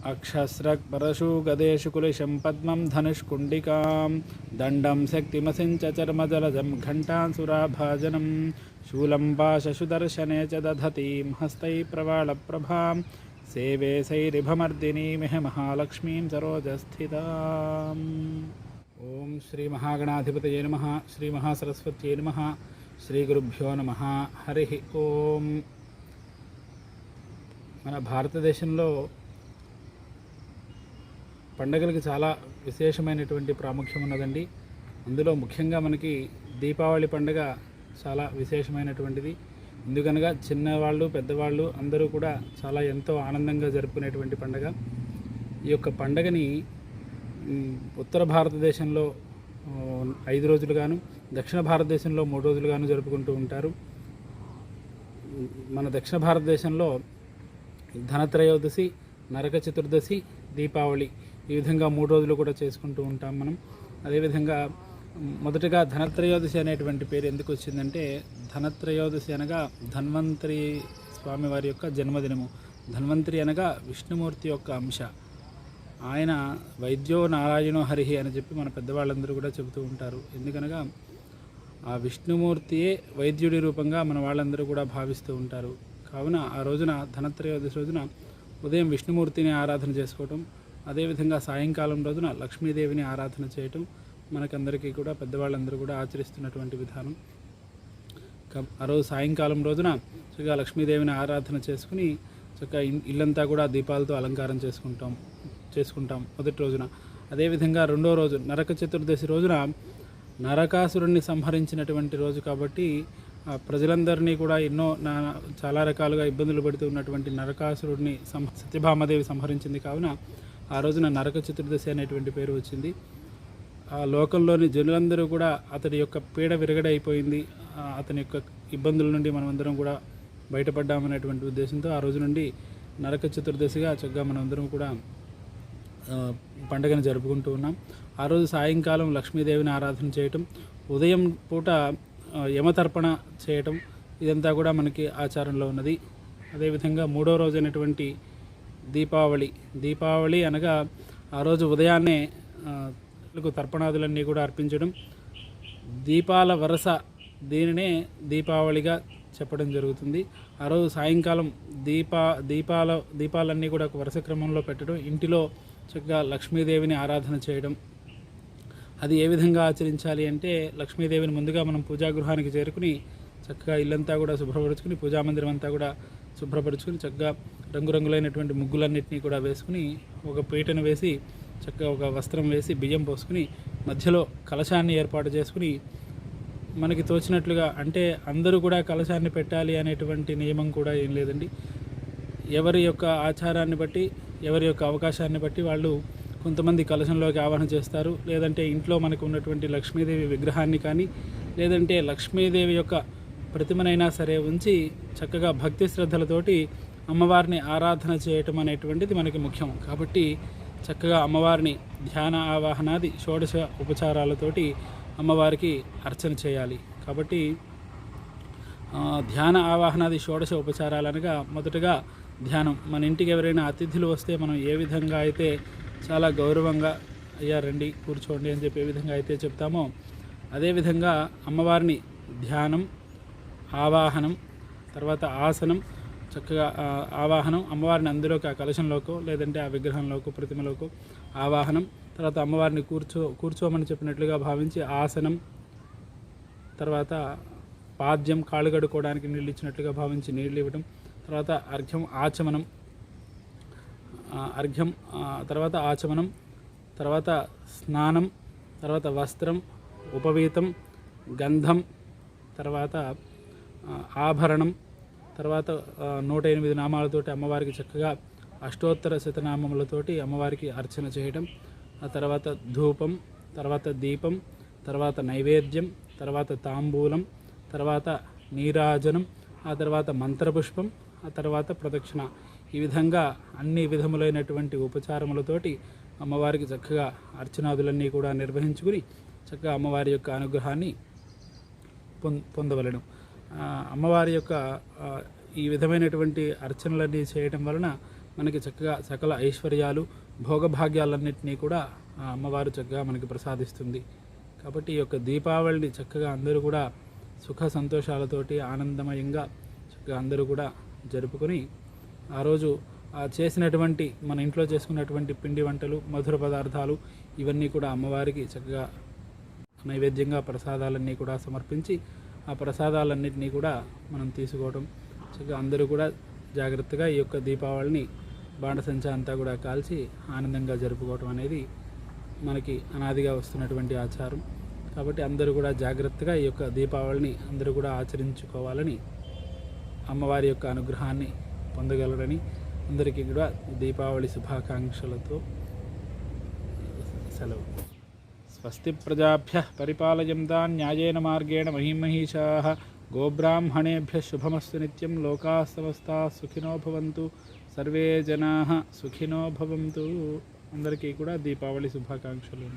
అక్షస్రక్పరశు గదేషు కులిశం పద్మం ధనుష్కుండికాం దండం శక్తిమసించ చర్మజలజం ఘంటాసురాభాజనం శూలం పాశశుదర్శనే చ దధతీం హస్తై ప్రవాళప్రభాం సేవే సైరిభమర్దినీమిహ మహాలక్ష్మీం సరోజస్థితాం ఓం శ్రీ మహాగణాధిపతయే నమ శ్రీ మహాసరస్వత్యై నమ శ్రీ గురుభ్యో నమ హరి ఓం మన భారతదేశంలో పండగలకి చాలా విశేషమైనటువంటి ప్రాముఖ్యం ఉన్నదండి. అందులో ముఖ్యంగా మనకి దీపావళి పండుగ చాలా విశేషమైనటువంటిది. ఎందుకనగా చిన్నవాళ్ళు పెద్దవాళ్ళు అందరూ కూడా చాలా ఎంతో ఆనందంగా జరుపుకునేటువంటి పండుగ. ఈ యొక్క పండుగని ఉత్తర భారతదేశంలో ఐదు రోజులుగాను దక్షిణ భారతదేశంలో మూడు రోజులుగాను జరుపుకుంటూ ఉంటారు. మన దక్షిణ భారతదేశంలో ధనత్రయోదశి నరక చతుర్దశి దీపావళి ఈ విధంగా మూడు రోజులు కూడా చేసుకుంటూ ఉంటాం మనం. అదేవిధంగా మొదటగా ధనత్రయోదశి అనేటువంటి పేరు ఎందుకు వచ్చిందంటే ధనత్రయోదశి అనగా ధన్వంతరి స్వామి వారి యొక్క జన్మదినము. ధన్వంతరి అనగా విష్ణుమూర్తి యొక్క అంశ. ఆయన వైద్యో నారాయణో హరిహి అని చెప్పి మన పెద్దవాళ్ళందరూ కూడా చెబుతూ ఉంటారు. ఎందుకనగా ఆ విష్ణుమూర్తియే వైద్యుడి రూపంగా మన వాళ్ళందరూ కూడా భావిస్తూ ఉంటారు. కావున ఆ రోజున ధనత్రయోదశి రోజున ఉదయం విష్ణుమూర్తిని ఆరాధన చేసుకోవటం అదేవిధంగా సాయంకాలం రోజున లక్ష్మీదేవిని ఆరాధన చేయటం మనకందరికీ కూడా పెద్దవాళ్ళందరూ కూడా ఆచరిస్తున్నటువంటి విధానం. క- ఆ రోజు సాయంకాలం రోజున చక్కగా లక్ష్మీదేవిని ఆరాధన చేసుకుని చక్కగా ఇల్లంతా కూడా దీపాలతో అలంకారం చేసుకుంటాం చేసుకుంటాం మొదటి రోజున. అదేవిధంగా రెండో రోజు నరక చతుర్దశి రోజున నరకాసురుణ్ణి సంహరించినటువంటి రోజు కాబట్టి ప్రజలందరినీ కూడా ఎన్నో నా చాలా రకాలుగా ఇబ్బందులు పడుతూ ఉన్నటువంటి నరకాసురుడిని సంహ సత్యభామదేవి సంహరించింది కావున ఆ రోజున నరక చతుర్దశి అనేటువంటి పేరు వచ్చింది. ఆ లోకంలోని జనులందరూ కూడా అతడి యొక్క పీడ విరగడైపోయింది. అతని యొక్క ఇబ్బందుల నుండి మనమందరం కూడా బయటపడ్డామనేటువంటి ఉద్దేశంతో ఆ రోజు నుండి నరక చతుర్దశిగా చక్కగా మనమందరం కూడా పండుగను జరుపుకుంటూ ఉన్నాం. ఆ రోజు సాయంకాలం లక్ష్మీదేవిని ఆరాధన చేయటం ఉదయం పూట యమతర్పణ చేయటం ఇదంతా కూడా మనకి ఆచారంలో ఉన్నది. అదేవిధంగా మూడో రోజు అయినటువంటి దీపావళి. దీపావళి అనగా ఆ రోజు ఉదయాన్నే లకు తర్పణాదులన్నీ కూడా అర్పించడం. దీపాల వరస దీనినే దీపావళిగా చెప్పడం జరుగుతుంది. ఆ రోజు సాయంకాలం దీపా దీపాల దీపాలన్నీ కూడా ఒక వరుస క్రమంలో పెట్టడం ఇంటిలో చక్కగా లక్ష్మీదేవిని ఆరాధన చేయడం. అది ఏ విధంగా ఆచరించాలి అంటే లక్ష్మీదేవిని ముందుగా మనం పూజాగృహానికి చేరుకుని చక్కగా ఇల్లంతా కూడా శుభ్రపరుచుకుని పూజా మందిరం అంతా కూడా శుభ్రపరుచుకుని చక్కగా రంగురంగులైనటువంటి ముగ్గులన్నింటినీ కూడా వేసుకుని ఒక పీటను వేసి చక్కగా ఒక వస్త్రం వేసి బియ్యం పోసుకుని మధ్యలో కలశాన్ని ఏర్పాటు చేసుకుని మనకి తోచినట్లుగా అంటే అందరూ కూడా కలశాన్ని పెట్టాలి అనేటువంటి నియమం కూడా ఏం లేదండి. ఎవరి యొక్క ఆచారాన్ని బట్టి ఎవరి యొక్క అవకాశాన్ని బట్టి వాళ్ళు కొంతమంది కలశంలోకి ఆవాహన చేస్తారు. లేదంటే ఇంట్లో మనకు ఉన్నటువంటి లక్ష్మీదేవి విగ్రహాన్ని కానీ లేదంటే లక్ష్మీదేవి యొక్క ప్రతిమనైనా సరే ఉంచి చక్కగా భక్తి శ్రద్ధలతోటి అమ్మవారిని ఆరాధన చేయటం అనేటువంటిది మనకి ముఖ్యం. కాబట్టి చక్కగా అమ్మవారిని ధ్యాన ఆవాహనాది షోడశ ఉపచారాలతోటి అమ్మవారికి అర్చన చేయాలి. కాబట్టి ధ్యాన ఆవాహనాది షోడశ ఉపచారాలు అనగా మొదటగా ధ్యానం. మన ఇంటికి ఎవరైనా అతిథులు వస్తే మనం ఏ విధంగా అయితే చాలా గౌరవంగా అయ్యా రండి కూర్చోండి అని చెప్పి విధంగా అయితే చెప్తామో అదేవిధంగా అమ్మవారిని ధ్యానం ఆవాహనం తర్వాత ఆసనం చక్కగా ఆవాహనం అమ్మవారిని అందులోకి ఆ కలశంలోకో లేదంటే ఆ విగ్రహంలోకో ప్రతిమలోకో ఆవాహనం తర్వాత అమ్మవారిని కూర్చో కూర్చోమని చెప్పినట్లుగా భావించి ఆసనం తర్వాత పాద్యం కాళ్ళు కడుక్కోవడానికి నీళ్ళు ఇచ్చినట్లుగా భావించి నీళ్ళు ఇవ్వడం తర్వాత అర్ఘ్యం ఆచమనం అర్ఘ్యం తర్వాత ఆచమనం తర్వాత స్నానం తర్వాత వస్త్రం ఉపవీతం గంధం తర్వాత ఆభరణం తర్వాత నూట ఎనిమిది నామాలతోటి అమ్మవారికి చక్కగా అష్టోత్తర శతనామములతోటి అమ్మవారికి అర్చన చేయడం ఆ తర్వాత ధూపం తర్వాత దీపం తర్వాత నైవేద్యం తర్వాత తాంబూలం తర్వాత నీరాజనం ఆ తర్వాత మంత్రపుష్పం ఆ తర్వాత ప్రదక్షిణ. ఈ విధంగా అన్ని విధములైనటువంటి ఉపచారములతోటి అమ్మవారికి చక్కగా అర్చనాదులన్నీ కూడా నిర్వహించుకుని చక్కగా అమ్మవారి యొక్క అనుగ్రహాన్ని పొం పొందవలను. అమ్మవారి యొక్క ఈ విధమైనటువంటి అర్చనలన్నీ చేయటం వలన మనకి చక్కగా సకల ఐశ్వర్యాలు భోగభాగ్యాలన్నింటినీ కూడా అమ్మవారు చక్కగా మనకి ప్రసాదిస్తుంది. కాబట్టి ఈ యొక్క దీపావళిని చక్కగా అందరూ కూడా సుఖ సంతోషాలతోటి ఆనందమయంగా చక్కగా అందరూ కూడా జరుపుకొని ఆ రోజు చేసినటువంటి మన ఇంట్లో చేసుకున్నటువంటి పిండి వంటలు మధుర పదార్థాలు ఇవన్నీ కూడా అమ్మవారికి చక్కగా నైవేద్యంగా ప్రసాదాలన్నీ కూడా సమర్పించి ఆ ప్రసాదాలన్నింటినీ కూడా మనం తీసుకోవడం చక్కగా అందరూ కూడా జాగ్రత్తగా ఈ యొక్క దీపావళిని బాణసంచా అంతా కూడా కాల్చి ఆనందంగా జరుపుకోవటం అనేది మనకి అనాదిగా వస్తున్నటువంటి ఆచారం. కాబట్టి అందరూ కూడా జాగ్రత్తగా ఈ యొక్క దీపావళిని అందరూ కూడా ఆచరించుకోవాలని అమ్మవారి యొక్క అనుగ్రహాన్ని పొందగలరని అందరికీ కూడా దీపావళి శుభాకాంక్షలతో సెలవు. స్వస్తి ప్రజాభ్య పరిపాలయంతా న్యాయేన మార్గేణ మహిమహీషా గోబ్రాహ్మణేభ్య శుభమస్సు నిత్యం లోకా సమస్తా సుఖినో భవంతు సర్వే జనా సుఖినో భవంతు అందరికీ కూడా దీపావళి శుభాకాంక్షలు